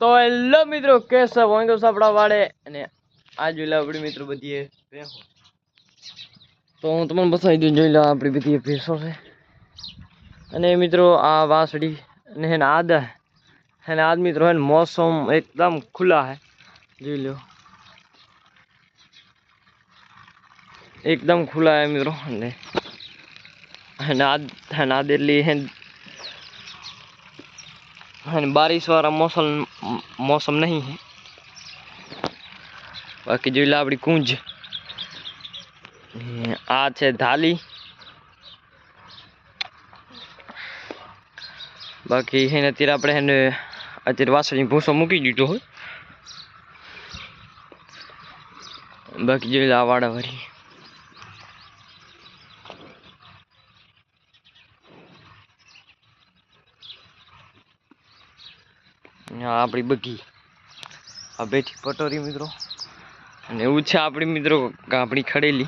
તો હેલો મિત્રો કેસબ હોય તો સાપડા વાળે? અને આ જોઈ લો આપણી મિત્રો બધી તો હું તમને બતાવી દઉં, જોઈ લો, આપણી બધી ભેંસો છે. અને મિત્રો, આ વાસડી અને એને આદ, હેને આદ મિત્રો એને મોસમ એકદમ ખુલ્લા હે જોઈ લો. એકદમ ખુલ્લા હે મિત્રો, અને આદ આદ એટલી અને બારિશ વાળા મોસમ મોસમ નહીં હે. બાકી જોઈ લે આપણી કુંજ. આ છે ધાલી. બાકી એને અત્યારે આપણે એને અત્યારે વાસણની ભૂસો મૂકી દીધો હોય બાકી જોઈ લે આ વાળા વરી આપણી બગી. આ બેઠી પટોરી મિત્રો. અને એવું છે આપણી મિત્રો આપણી ખડેલી.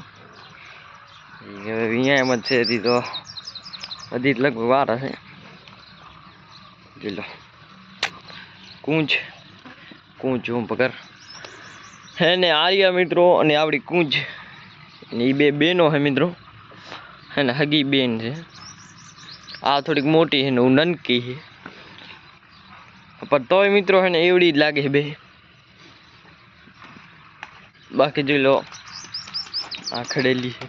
અહીંયા એમ જ છે, હજી તો હજી લગભગ વાર હશે. જોઈ લો કુંજ. કુંજ હું પકર હે ને આર્યા મિત્રો અને આપણી કુંજ. ને એ બે બેનો હે મિત્રો. હે ને હગી બેન છે. આ થોડીક મોટી છે ને હું નનકી છે. પણ તોય મિત્રો એને ને એવડી જ લાગે બે. બાકી જોઈ લો, આ ખડેલી છે.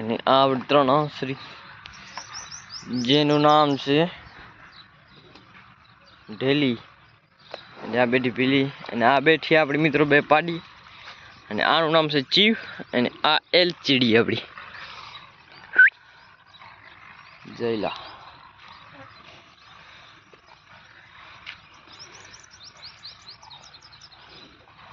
અને આ ત્રણ શ્રી જેનું નામ છે ઢેલી. અને આ બેઠી પીલી. અને આ બેઠી આપણી મિત્રો બે પાડી. અને આનું નામ છે ચીવ. અને આ એલચીડી આપણી. જયલા.